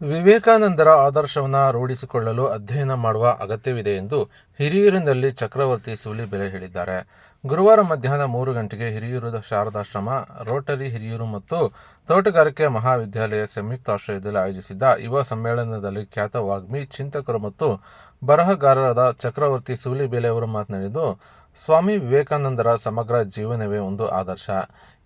ವಿವೇಕಾನಂದರ ಆದರ್ಶವನ್ನು ರೂಢಿಸಿಕೊಳ್ಳಲು ಅಧ್ಯಯನ ಮಾಡುವ ಅಗತ್ಯವಿದೆ ಎಂದು ಹಿರಿಯೂರಿನಲ್ಲಿ ಚಕ್ರವರ್ತಿ ಸೂಲಿಬೆಲೆ ಹೇಳಿದ್ದಾರೆ. ಗುರುವಾರ ಮಧ್ಯಾಹ್ನ ಮೂರು ಗಂಟೆಗೆ ಹಿರಿಯೂರು ಶಾರದಾಶ್ರಮ, ರೋಟರಿ ಹಿರಿಯೂರು ಮತ್ತು ತೋಟಗಾರಿಕೆ ಮಹಾವಿದ್ಯಾಲಯ ಸಂಯುಕ್ತಾಶ್ರಯದಲ್ಲಿ ಆಯೋಜಿಸಿದ್ದ ಯುವ ಸಮ್ಮೇಳನದಲ್ಲಿ ಖ್ಯಾತ ವಾಗ್ಮಿ ಚಿಂತಕರು ಮತ್ತು ಬರಹಗಾರರಾದ ಚಕ್ರವರ್ತಿ ಸೂಲಿಬೇಲೆ ಅವರು ಮಾತನಾಡಿದ್ದು, ಸ್ವಾಮಿ ವಿವೇಕಾನಂದರ ಸಮಗ್ರ ಜೀವನವೇ ಒಂದು ಆದರ್ಶ.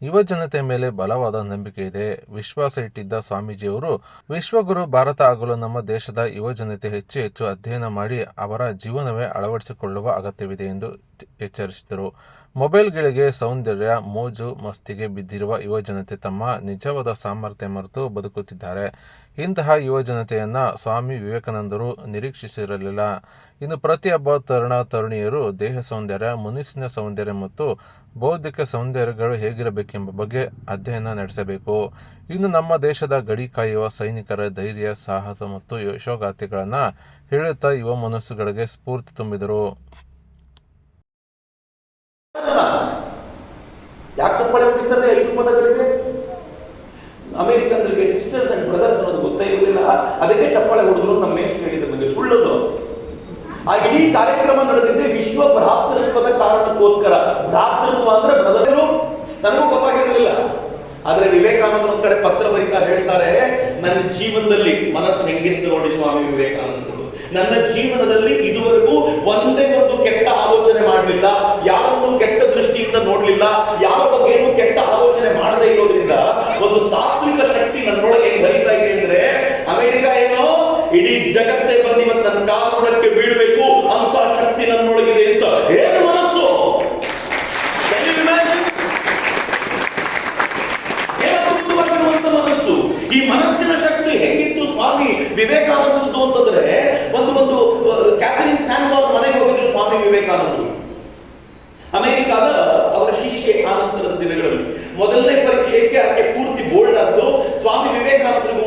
ಯುವ ಜನತೆ ಮೇಲೆ ಬಲವಾದ ನಂಬಿಕೆ ಇದೆ. ವಿಶ್ವಾಸ ಇಟ್ಟಿದ್ದ ಸ್ವಾಮೀಜಿಯವರು ವಿಶ್ವಗುರು ಭಾರತ ಆಗಲು ನಮ್ಮ ದೇಶದ ಯುವ ಜನತೆ ಹೆಚ್ಚು ಹೆಚ್ಚು ಅಧ್ಯಯನ ಮಾಡಿ ಅವರ ಜೀವನವೇ ಅಳವಡಿಸಿಕೊಳ್ಳುವ ಅಗತ್ಯವಿದೆ ಎಂದು ಎಚ್ಚರಿಸಿದರು. ಮೊಬೈಲ್ಗಳಿಗೆ ಸೌಂದರ್ಯ, ಮೋಜು, ಮಸ್ತಿಗೆ ಬಿದ್ದಿರುವ ಯುವ ಜನತೆ ತಮ್ಮ ನಿಜವಾದ ಸಾಮರ್ಥ್ಯ ಮರೆತು ಬದುಕುತ್ತಿದ್ದಾರೆ. ಇಂತಹ ಯುವ ಜನತೆಯನ್ನ ಸ್ವಾಮಿ ವಿವೇಕಾನಂದರು ನಿರೀಕ್ಷಿಸಿರಲಿಲ್ಲ. ಇನ್ನು ಪ್ರತಿಯೊಬ್ಬ ತರುಣ ತರುಣಿಯರು ದೇಹ ಸೌಂದರ್ಯ ಮನಸ್ಸಿನ ಸೌಂದರ್ಯ ಮತ್ತು ಬೌದ್ಧಿಕ ಸೌಂದರ್ಯಗಳು ಹೇಗಿರಬೇಕೆಂಬ ಬಗ್ಗೆ ಅಧ್ಯಯನ ನಡೆಸಬೇಕು. ಇನ್ನು ನಮ್ಮ ದೇಶದ ಗಡಿ ಕಾಯುವ ಸೈನಿಕರ ಧೈರ್ಯ, ಸಾಹಸ ಮತ್ತು ಯಶೋಗಾಥೆಗಳನ್ನು ಹೇಳುತ್ತಾ ಯುವ ಮನಸ್ಸುಗಳಿಗೆ ಸ್ಫೂರ್ತಿ ತುಂಬಿದರು. ಯಾಕೆ ಚಪ್ಪಾಳೆ ಹೊಡಿತಾರೆ ಎಲ್ರು ಪದಗಳಿದೆ ಅಮೆರಿಕನ್ಗಳಿಗೆ ಸಿಸ್ಟರ್ಸ್ ಅಂಡ್ ಬ್ರದರ್ಸ್ ಅನ್ನೋದು ಗೊತ್ತೇ ಇರಲಿಲ್ಲ ಅದಕ್ಕೆ ಚಪ್ಪಾಳೆ ಹೊಡೆದ್ರು ನಮ್ಮ ಮೇಸ್ಟ್ ಹೇಳಿದ್ರು ನನಗೆ. ಸುಳ್ಳದು ಆ ಇಡೀ ಕಾರ್ಯಕ್ರಮ ನಡೆದಿದ್ದೆ ವಿಶ್ವ ಭ್ರಾತೃತ್ವದ ಕಾರಣಕ್ಕೋಸ್ಕರ. ಭ್ರಾತೃತ್ವ ಅಂದ್ರೆ ಬ್ರದರು ನನಗೂ ಗೊತ್ತಾಗಿರಲಿಲ್ಲ. ಆದ್ರೆ ವಿವೇಕಾನಂದ ಒಂದ್ ಕಡೆ ಪತ್ರ ಬರೀತಾ ಹೇಳ್ತಾರೆ, ನನ್ನ ಜೀವನದಲ್ಲಿ ಮನಸ್ಸು ಹೆಂಗಿತ್ತು ನೋಡಿ ಸ್ವಾಮಿ ವಿವೇಕಾನಂದರು? ನನ್ನ ಜೀವನದಲ್ಲಿ ಇದುವರೆಗೂ ಒಂದೇ ಒಂದು ಕೆಟ್ಟ ಆಲೋಚನೆ ಮಾಡಲಿಲ್ಲ. ದೃಷ್ಟಿಯಿಂದ ನೋಡ್ಲಿಲ್ಲ. ಯಾವ ಬಗ್ಗೆನೂ ಕೆಟ್ಟ ಆಲೋಚನೆ ಮಾಡದೇ ಇರೋದ್ರಿಂದ ಒಂದು ಸಾತ್ವಿಕ ಶಕ್ತಿ ನನ್ನೊಳಗೆ ಹರಿತಾ ಇದೆ ಅಂದ್ರೆ ಅಮೆರಿಕ ಏನೋ? ಇಡೀ ಜಗತ್ತೇ ಬಂದು ಇವತ್ತು ನನ್ನ ಕಾಲುಡಕ್ಕೆ ಬೀಳ್ಬೇಕು ಅಂತ ಶಕ್ತಿ ನನ್ನೊಳಗಿದೆ ಅಂತ. ಏನು ಮನಸ್ಸು? ಮನಸ್ಸು. ಈ ಮನಸ್ಸಿನ ಶಕ್ತಿ ಹೆಂಗಿತ್ತು ಸ್ವಾಮಿ ವಿವೇಕಾನಂದರದ್ದು ಅಂತಂದ್ರೆ ಒಂದು ಒಂದು ಕ್ಯಾಥರಿನ್ ಸ್ಯಾನ್ವಾರ್ ಮನೆಗೆ ಹೋಗಿದ್ರು ಸ್ವಾಮಿ ವಿವೇಕಾನಂದರು ಅಮೆರಿಕಾದ ಅವರ ಶಿಷ್ಯೆ ಆನಂತರದ ದಿನಗಳಲ್ಲಿ ಮೊದಲನೇ ಪರಿಚಯಕ್ಕೆ ಅದಕ್ಕೆ ಪೂರ್ತಿ ಬೋಲ್ಡ್ ಆದ್ದು ಸ್ವಾಮಿ ಉಳ್ಕೊಳ್ಳಿಕ್ಕೆ